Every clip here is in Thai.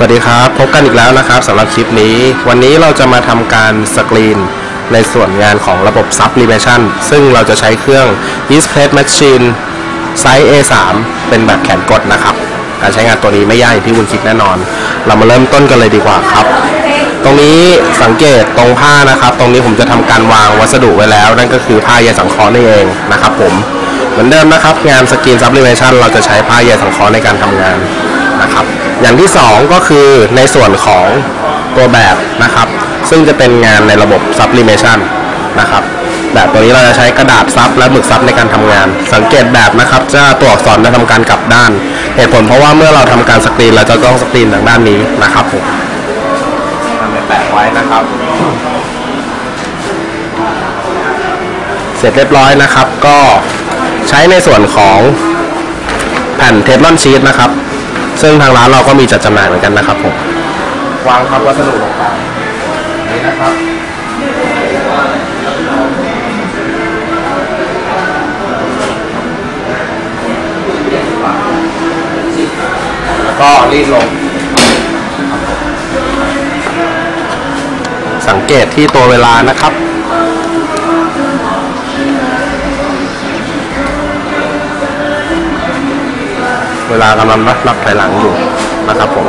สวัสดีครับ พบกันอีกแล้วนะครับสำหรับคลิปนี้ วันนี้เราจะมาทำการสกรีน ในส่วนงานของระบบ Sublimation ซึ่งเราจะใช้เครื่อง East Plate Machine ไซส์ A3 เป็นแบบแขนกดนะครับ การใช้งานตัวนี้ไม่ยากอย่างที่คุณคิดแน่นอน เรามาเริ่มต้นกันเลยดีกว่าครับ ตรงนี้สังเกตตรงผ้านะครับ ตรงนี้ผมจะทำการวางวัสดุไว้แล้ว นั่นก็คือผ้าใยสังเคราะห์นี่เองนะครับผม เหมือนเดิมนะครับ งานสกรีน Sublimation เราจะใช้ผ้าใยสังเคราะห์ในการทำงาน นะครับ อย่างที่สองก็คือในส่วนของตัวแบบนะครับ ซึ่งจะเป็นงานในระบบ Sublimation นะครับ แบบตัวนี้เราจะใช้กระดาษซับและหมึกซับในการทำงาน สังเกตแบบนะครับจะตัวอักษรจะทำการกลับด้าน เหตุผลเพราะว่าเมื่อเราทำการสกรีนเราจะต้องสกรีนทางด้านนี้นะครับผมทำไปแปะไว้นะครับเสร็จเรียบร้อยนะครับ ก็ใช้ในส่วนของแผ่นเทฟลอนชีตนะครับ ซึ่งทางร้านเราก็มีจัดจำหน่ายเหมือนกันนะครับผมวางทับวัสดุลงไปนี่นะครับแล้วก็รีดลง สังเกตที่ตัวเวลานะครับ เวลากำลังนับนับถอยหลังอยู่นะครับผม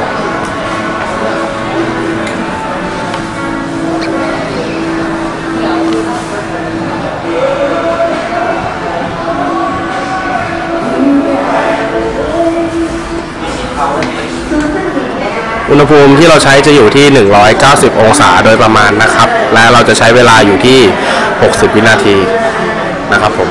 อุณหภูมิที่เราใช้จะอยู่ที่ 190 องศาโดยประมาณนะครับ และเราจะใช้เวลาอยู่ที่ 60 วินาทีนะครับผม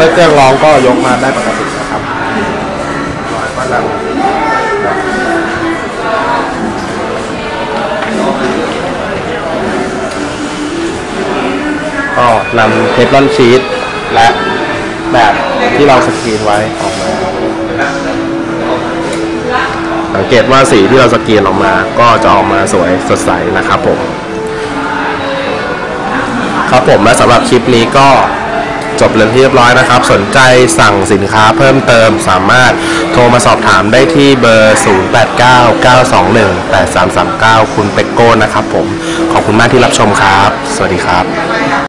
มื่อเครื่องร้องก็ยกมาได้ปกตินะครับก็นำก็นำเทฟลอนชีตและแบบที่เราสกรีนไว้ออกมาสังเกตว่าสีที่เราสกรีนออกมาก็จะออกมาสวยสดใสนะครับผม ครับผมและสำหรับคลิปนี้ก็ จบเรื่องที่เรียบร้อยนะครับ สนใจสั่งสินค้าเพิ่มเติมสามารถโทรมาสอบถามได้ที่เบอร์ 0899218339 คุณเป็กโก้นะครับผม ขอบคุณมากที่รับชมครับ สวัสดีครับ